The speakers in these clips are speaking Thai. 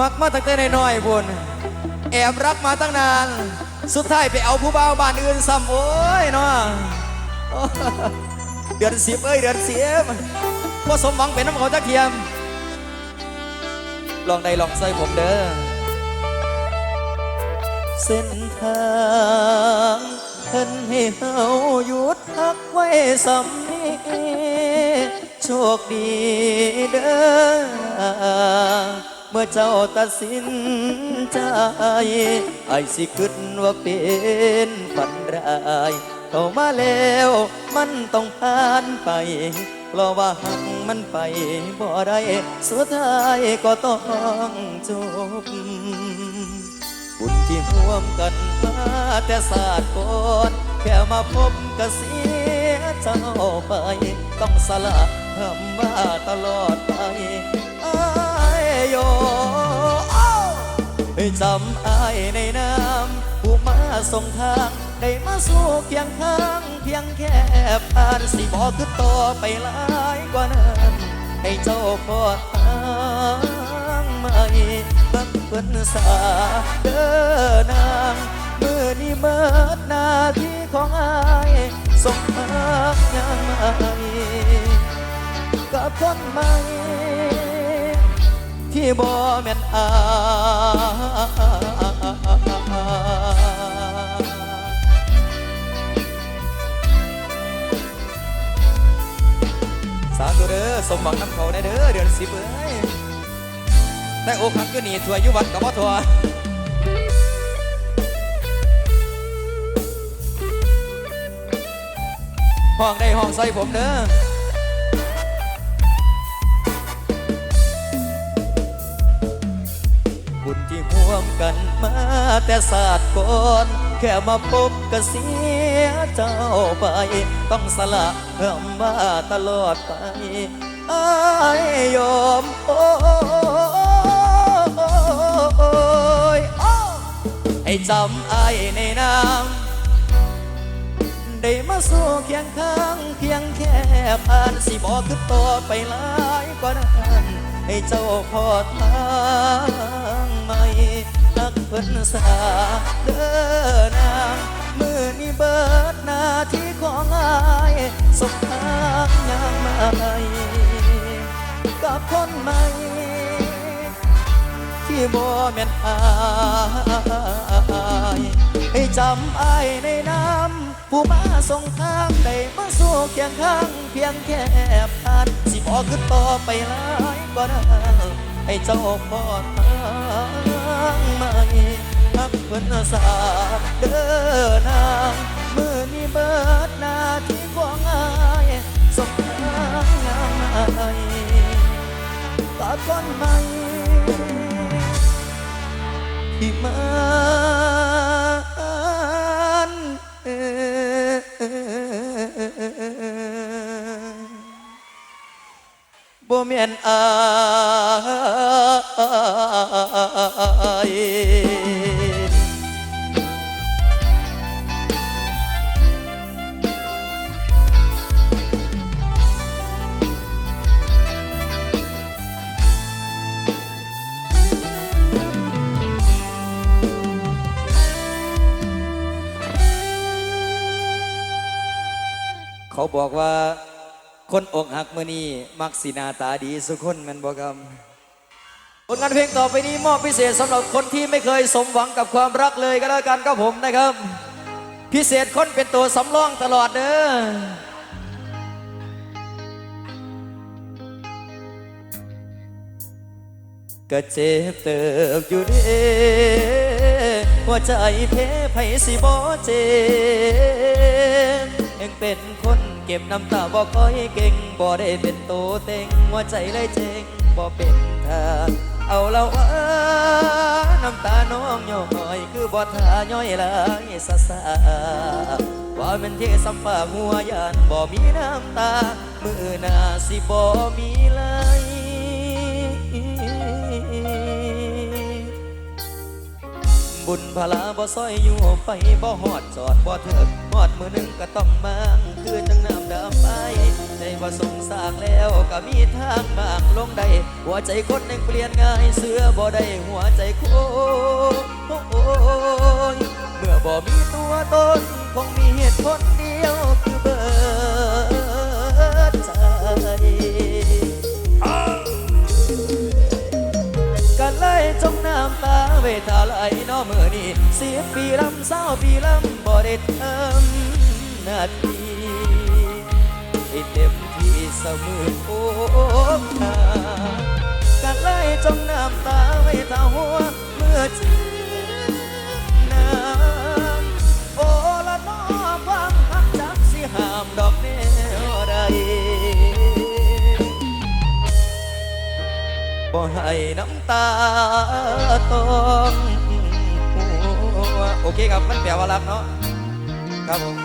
มักมาตั้งแต่น้อยๆบุญแอบรักมาตั้งนาน สุดท้ายไปเอาผู้บ่าวบ้านอื่นซ้ำโอ้ยเนาะเดือนสิบเอ้ยเดือนสิบว่าสมหวังเป็นน้ำเขาจักเทียม ลองได้ลองใส่ผมเด้อ เส้นทางเพิ่นให้เฮาหยุดพักไว้สำนีโชคดีเด้อ เมื่อเจ้าตัดสินใจไอ้สิคิดว่าเป็นฝันร้ายเข้ามาแล้วมันต้องผ่านไปเพราะว่าหักมันไปบ่ได้สุดท้ายก็ต้องจบบุญที่ร่วมกันมาแต่ศาสตร์ก่อนแค่มาพบก็เสียเจ้าไป ต้องสละคำว่าตลอดไป โยอ้าวให้จำอายในน้ำผู้มาส่งทาง ได้มาสู่เคียงข้างเพียงแค่ผ่านสิบอกคือต่อไปหลายกว่านั้นให้เจ้าพอทางใหม่บักเพิ่นสาเด้อนางมือนี้เมิดหน้าที่ของอายส่งพักยังใหม่กับคนใหม่ ที่บ่แม่นอาสาธุเด้อสมหวังน้ำเขาได้เด้อเดือนสิบเอ้ยแต่โอกหักอยู่นี่ถวยอยู่วัดกับว่าถวห้องได้ห้องใส่ผมเด้อ กันมาแต่ศาสตร์ก่อนแค่มาพบก็เสียเจ้าไป ต้องสละเพื่อมาตลอดไปอายยอมโอ้ยโอ้ให้จำอายในน้ำได้มาสู่เคียงข้างเพียงแค่ผ่านสิบอกคือต่อไปหลายกว่านั้นให้เจ้าพอทางใหม่ เพิ่นสาเด้อนางมือนี้เบิดหน้าที่ของอายสบทางยังใหม่กับคนใหม่ที่บ่แม่นอายให้จำอายในน้ำผู้มาส่งทางได้มาสู่เคียงข้างเพียงแค่ผ่านสิบอกคือต่อไปหลายก็ได้ให้เจ้าพอทาง ใหม่ทักเพิ่นสาเด้อนางมือนี้เบิดหน้าที่ของอายส่งทางงามใหม่กับคนใหม่ที่มันเอบ่แม่นอา ขาบอกว่าคนอกหักมือนี้มักสีหนาตาดีสุกคนมันบอกครับ ผลงานเพลงต่อไปนี้มอบพิเศษสำหรับคนที่ไม่เคยสมหวังกับความรักเลยก็แล้วกันครับผมนะครับ พิเศษคนเป็นตัวสำรองตลอดเด้อก็เจ็บเติบอยู่เด้หัวใจเพไผสิบ่เจ็บยังเป็นคนเก็บน้ำตาบ่ค่อยเก่งบ่ได้เป็นโตเต็งหัวใจเลยเจ๊งบ่เป็นทาง เอาแล้วว่าน้ำตาน้องย่อยคือบ่ทาย่อยหลายซะซาว่าเป็นเทสัมฟ้าหัวยานบ่มีน้ำตา มือหน้าสิบ่มีไหลบุญพลาบ่ซอยอยู่ไปบ่หอดจอดบ่เถิด หอดมือหนึ่งก็ต้องมางคือจังน้ำดำไปในว่าสงสากแล้วก็มีทางบางลงได้หัวใจคนหนึ่งเปลี่ยนง่ายเสื้อบ่ได้หัวใจโคโอ้ยเมื่อบ่มีตัวตนคงมีเหตุผลเดียวคือเบอร์ จงน้ำตาเวทาไหลน้อมือนี้สิบปีลำเศร้าปีลำบ่ได้ทำนาทีให้เต็มที่เสมอโอ้ากันไล่จงน้ำตาเวทาหัวเมื่อเจอ ให้น้ำตาตองโอเคครับมันแปลว่ารักเนาะครับผม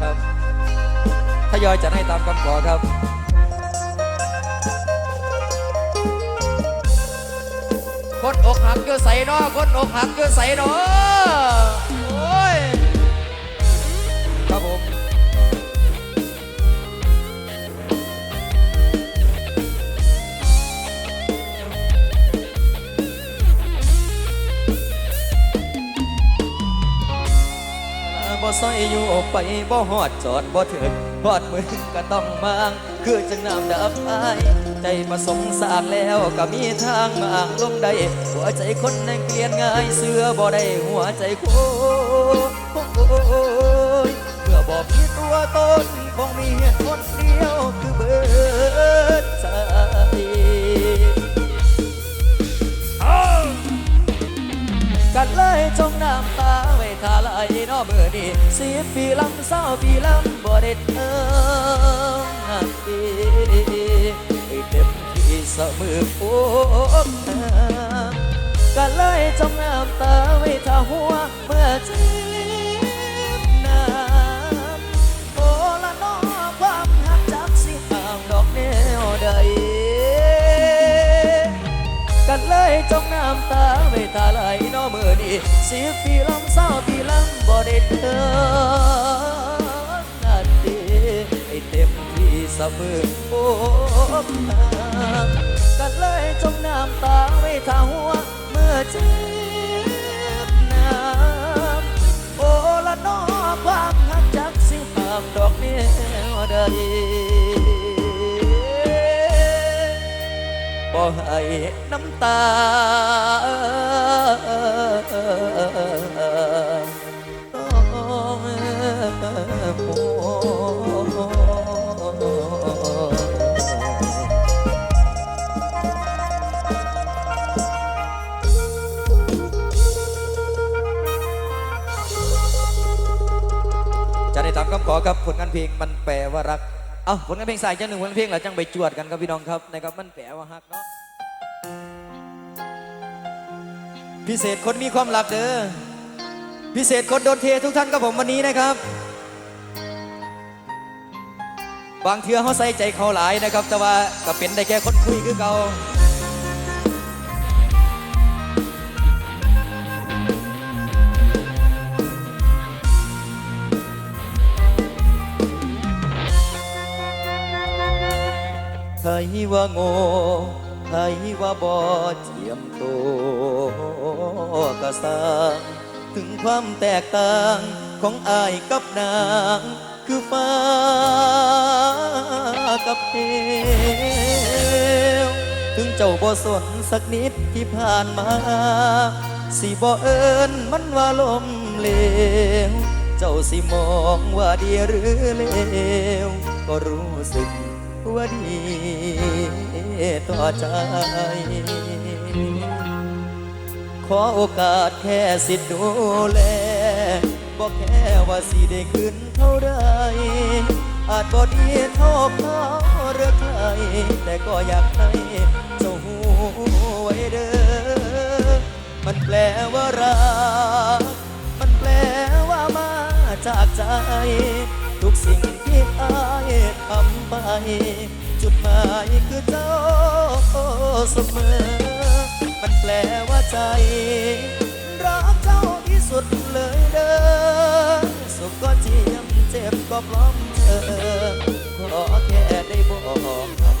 ครับทยอยจะให้ตามคำขอครับคนอกหักเยอะใส่เนาะคนอกหักเยอะใส่เนาะโอ้ ซอยอยู่ไปบ่หอดจอดบ่ถึงหอดมือก็ต้องมาง คือจังน้ำดับไอาย ใจประสงสารแล้วก็มีทางมางลงได้ หัวใจคนในเกลียนง่ายเสื้อบ่ได้หัวใจโคยเมื่อบ่มีตัวตนคงมีเหตุผลเดียวคือเบิดใจกันเลยจงน้ำตาไว้ทาไหลน อเมื่อนี้สิบปีลำเศร้าปีลำบ่ได้เติมน้ำปีเต็มที่เสมอโอ้ก็เลยจงน้ำตาไว้ท่าหัวเมื่อเจอ จงน้ำตาไม่ตาไหลน้อมือนี้สิบปีลำเศร้าปีลำบ่ได้เธอนาทีให้เต็มที่เสมอโอ้ ให้น้ำตา จะได้ตามคำขอครับผลงานเพลงมันแปลว่ารัก เอ้าผลงานเพลงสายจังหนึ่งผลงานเพลงหลังจังไปจวดกันครับพี่น้องครับนะครับมันแปลว่าฮักเนาะ พิเศษคนมีความลับเด้อพิเศษคนโดนเททุกท่านกับผมวันนี้นะครับ บางเทือเขาใส่ใจเขาหลายนะครับ แต่ว่าก็เป็นได้แค่คนคุยคือเก่าใครว่าโง่ ว่าบอเจียมโตกระสร้างถึงความแตกต่างของอายกับนาง คือฟ้ากับเหวถึงเจ้าบ่สนสักนิดที่ผ่านมา สิบ่เอิญมันว่าลมเหลว เจ้าสิมองว่าดีหรือเลว ก็รู้สึก ว่าดีต่อใจ ขอโอกาสแค่สิทธิ์ดูแลบอกแค่ว่าสิได้ขึ้นเท่าใดอาจบ่ดีเท่าเขาหรือใครแต่ก็อยากให้เจ้าหูไว้เด้อมันแปลว่ารัก มันแปลว่ามาจากใจ ทุกสิ่ง อายทำไปจุดหมายคือเจ้าเสมอ มันแปลว่าใจ รักเจ้าที่สุดเลยเด้อสุขก็เจียมเจ็บก็พร้อมเธอ ขอแค่ได้บอก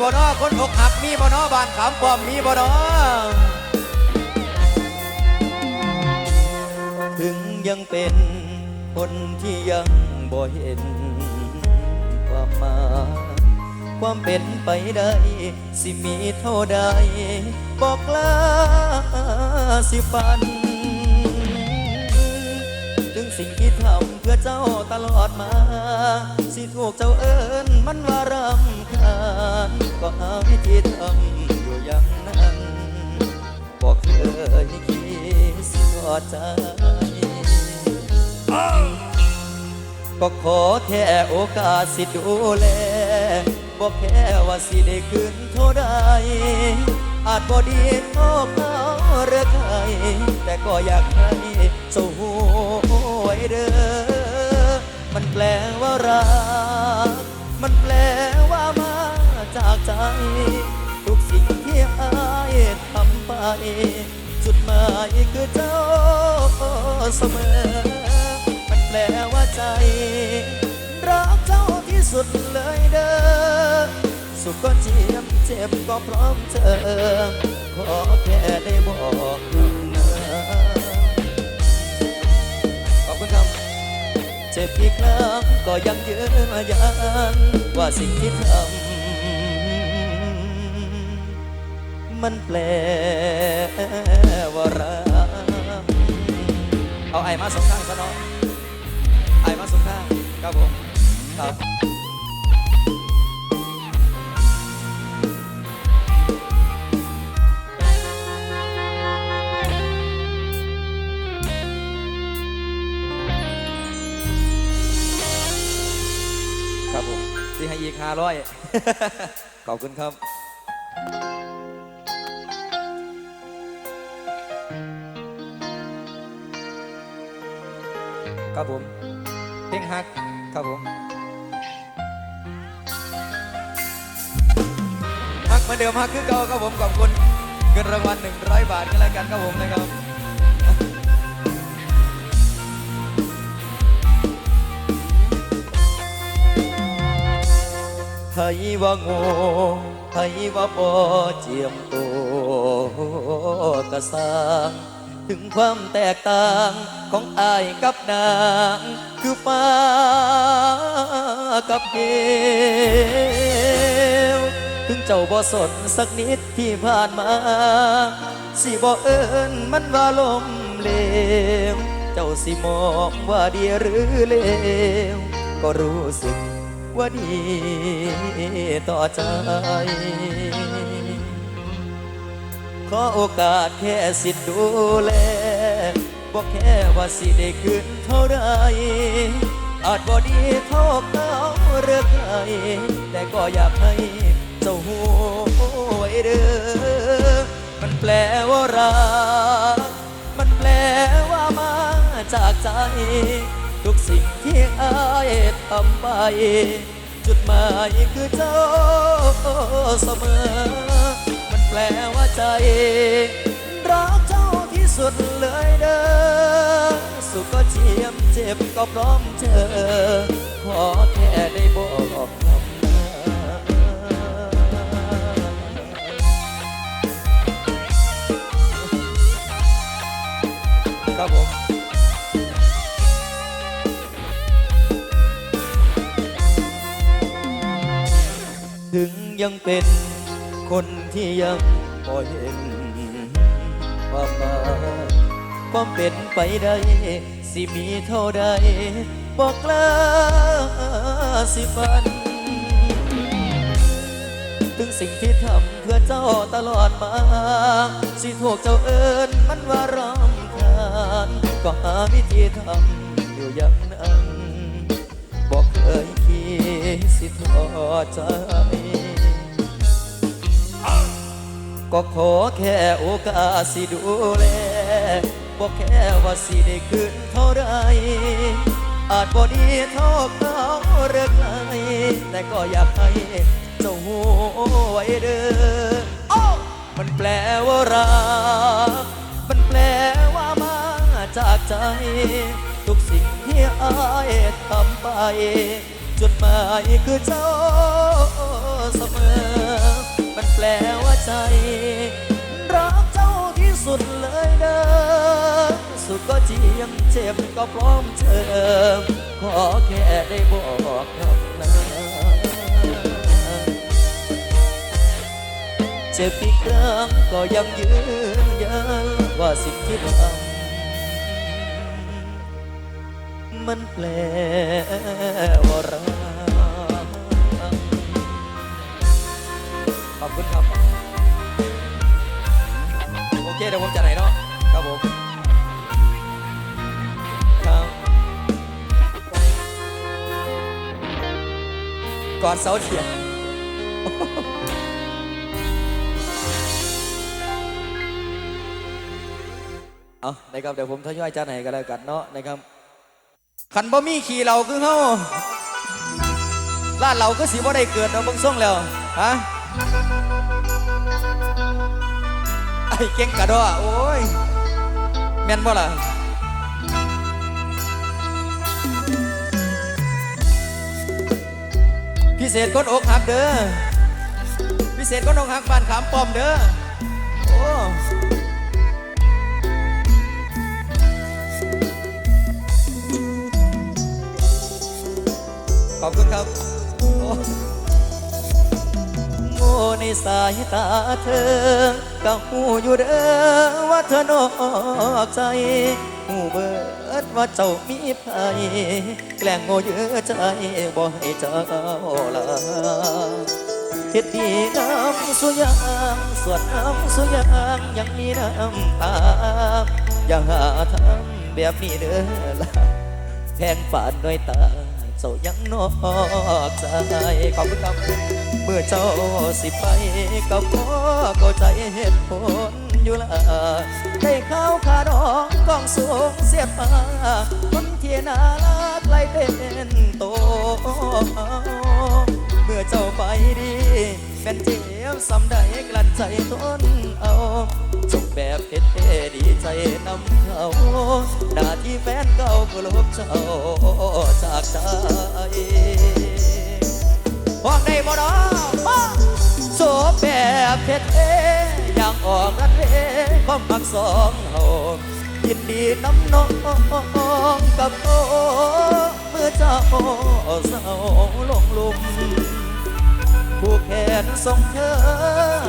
บ่นอคนอกหักมีบ่นอบานขามปอมมีบ่นอถึงยังเป็นคนที่ยังบ่เห็นความมาความเป็นไปได้ สิมีเท่าใดบอกลาสิปัน ถึงสิ่งที่ทำเพื่อเจ้าตลอดมา สิถูกเจ้าเอิญมันว่ารำาญก็หาวิธีทำอยู่อย่างนั้นบอกเคยคิดสิทอดใจ ก็ขอแค่โอกาสสิดูแลบอกแค่ว่าสิได้คืนเท่าใดอาจบ่ดีเท่าเขาเรือใครแต่ก็อยากให้เจ้ไว้เด้อมันแปลว่ารัก มันแปลว จากใจ ทุกสิ่งที่อายทำไป จุดหมายคือเจ้าเสมอ มันแปลว่าใจ รักเจ้าที่สุดเลยเด้อสุขก็เจียมเจ็บก็พร้อมเธอขอแค่ได้บอกคำนั้นขอบคุณครับเจ็บกี่ครั้งก็ยังยืนยันว่าสิ่งที่ทำ มันแปลว่ารักเอาไอ้มาสองข้างซะเนาะไอ้มาสองข้างครับผมครับครับผมที่ให้อีกห้าร้อยขอบคุณครับ ครับผม เพลงฮักครับผมฮักเหมือนเดิมฮักคือเก่าครับผมขอบคุณเงินรางวัล100 บาทกันแล้วกันครับผมนะครับให้ว่าโง่ให้ว่าบ่เจียมตัวกระสร้าง ถึงความแตกต่างของอายกับนาง คือฟ้ากับเหวถึงเจ้าบ่สนสักนิดที่ผ่านมา สิบ่เอิญมันว่าลมเลว เจ้าสิมองว่าดีหรือเลว ก็รู้สึกว่าดีต่อใจ ขอโอกาสแค่สิทธิ์ดูแลบอกแค่ว่าสิได้คืนเท่าไรอาจบ่ดีเท่าเขาเรือใครแต่ก็อยากให้เจ้าหูไว้เด้อมันแปลว่ารัก มันแปลว่ามาจากใจ ทุกสิ่งที่อายทำไป จุดหมายคือเจ้าเสมอ แปลว่าใจ รักเจ้าที่สุดเลยเด้อสุขก็เจียมเจ็บก็พร้อมเธอ ขอแค่ได้บอกคำครับผมถึงยังเป็น คนที่ยังพอเห็นความหมายความเป็นไปได้สิมีเท่าใดบอกกล้าสิฝัน ถึงสิ่งที่ทำเพื่อเจ้าตลอดมา สิถูกเจ้าเอิญมันว่ารำคาญก็หาวิธีทำอยู่อย่างนั้นบอกเคยคิดสิทอใจ ก็ขอแค่โอกาสสิดูแลบอกแค่ว่าสิได้คืนเท่าไรอาจบ่ดีเท่าเขาเรือใครแต่ก็อยากให้เจ้าหูไว้เด้อมันแปลว่ารัก มันแปลว่ามาจากใจ ทุกสิ่งที่อายทำไป จุดหมายคือเจ้าเสมอ ลว่าใจ รักเจ้าที่สุดเลยเด้อสุดก็เจียมเจ็บก็พร้อมเจอขอแค่ได้บอกกับลาเจ็บอีกครั้งก็ยังยืนยันว่าสิ่งที่ทำมันแปลว่ารัก ขอบคุณครับ โอเคเดี๋ยวผมจะไหนเนาะครับผมครับกอนเสาเทียนเอานะครับเดี๋ยวผมทยอยจะไหนกันแล้วกันเนาะนะครับขันบ่มีขี่เราคือเฮาลานเราก็สิบ่ได้เกิดเราะบิ่งส่งแล้วฮะ ไอ้เก่งกระดอโอ้ย แม่นบ่ล่ะพิเศษก้นอกหักเด้อพิเศษก้นอกหักบ้านขามป้อมเด้อโอ้ขอบคุณครับ ในสายตาเธอก็หูอยู่เด้อว่าเธอนอกใจหูเบิดว่าเจ้ามีภัยแกล้งโง่เยอะใจบ่ให้เจ้าละเฮ็ดดีน้ำสุยางสวนน้ำสุยางยังมีน้ำตาอย่าหาทำแบบนี้เด้อละแพงฝาดด้วยตา เจ้ายังนอกใจขอบคุณครับเมื่อเจ้าสิไปก็พอเข้าใจเหตุผลอยู่ละได้ข้าวขาดองกองสูงเสียดฟ้าคนเที่น่ารักไกลเป็นโตเมื่อเจ้าไปดีเป็นเจ็บซ้ำได้กลั้นใจทนเอาจ แบบเท่ๆดีใจนำเขาหน้าที่แฟนเก่าก็ลบเจ้าจากใจพวกในบ่ดอมาโสบแบบเท่ๆอยากออกรันเวความมักสองเฮายินดีน้ำน้องกับโตเมื่อเจ้าเศร้าลงลุมผู้แขนส่งเธอ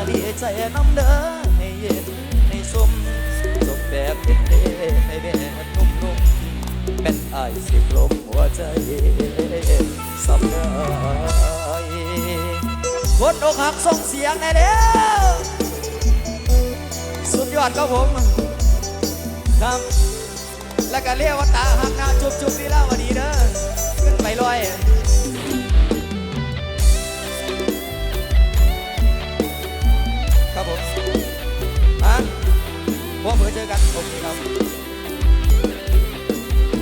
ดีใจน้ำเด้อ แบบเท่ๆให้แบบนุ่มๆเป็นไอสิบลมหัวใจสำได้คนอกหักส่งเสียงในอเด้อสุดยอดครับผมครับแล้วก็เรียกว่าตาหักหน้าจุบจุบดีแล้ววันนี้เด้อขึ้นไปลอย เพื่อเจอกันโอเคครับ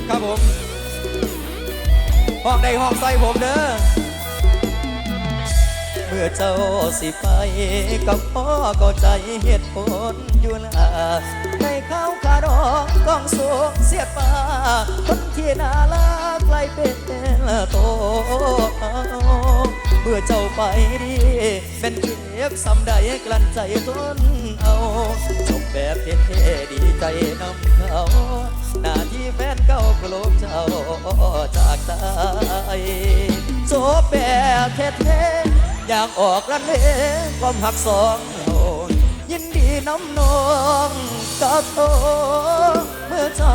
ครับผมห้องใดห้องใส่ผมเด้อเมื่อเจ้าสิไปกับพ่อก็ใจเหตุผลอยู่ละในข้าวขาดองกองสูงเสียดฟ้าคนที่น่ารักไกลเป็นโต มื่อเจ้าไปดีเป็นเจ็บซ้ำใดกลั้นใจทนเอาจบแบบเท่ๆดีใจนำเขาหน้าที่แฟนเก่ากลบเจ้าจากใจจบแบบเท่ๆอยากออกรันเลความหักสองเรายินดีน้ำนองกับโตเมื่อเจ้า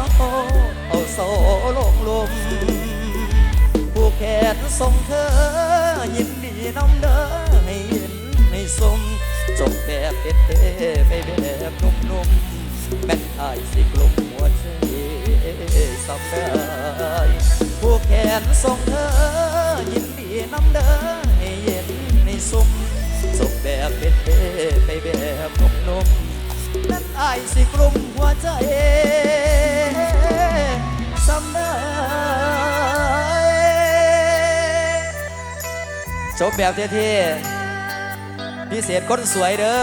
เอาโซลงลมผู้แขนส่งเธอยิน น้ำเด้อให้เห็นให้สมจบแบบเท่ๆไปแบบนุ่มๆแม่นอายสิกลุ่มหัวใจสำได้ผู้แขนส่งเธอยินดีน้ำเด้อให้เย็นให้สมจบแบบเท่ๆไปแบบนุ่มๆแม่นอายสิกลุ่มหัวใจ จบแบบเท่ๆพิเศษคนสวยเด้อ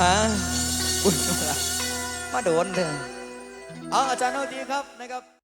ฮะมาโดนเด้อเอาอาจารย์โนตีครับนะครับ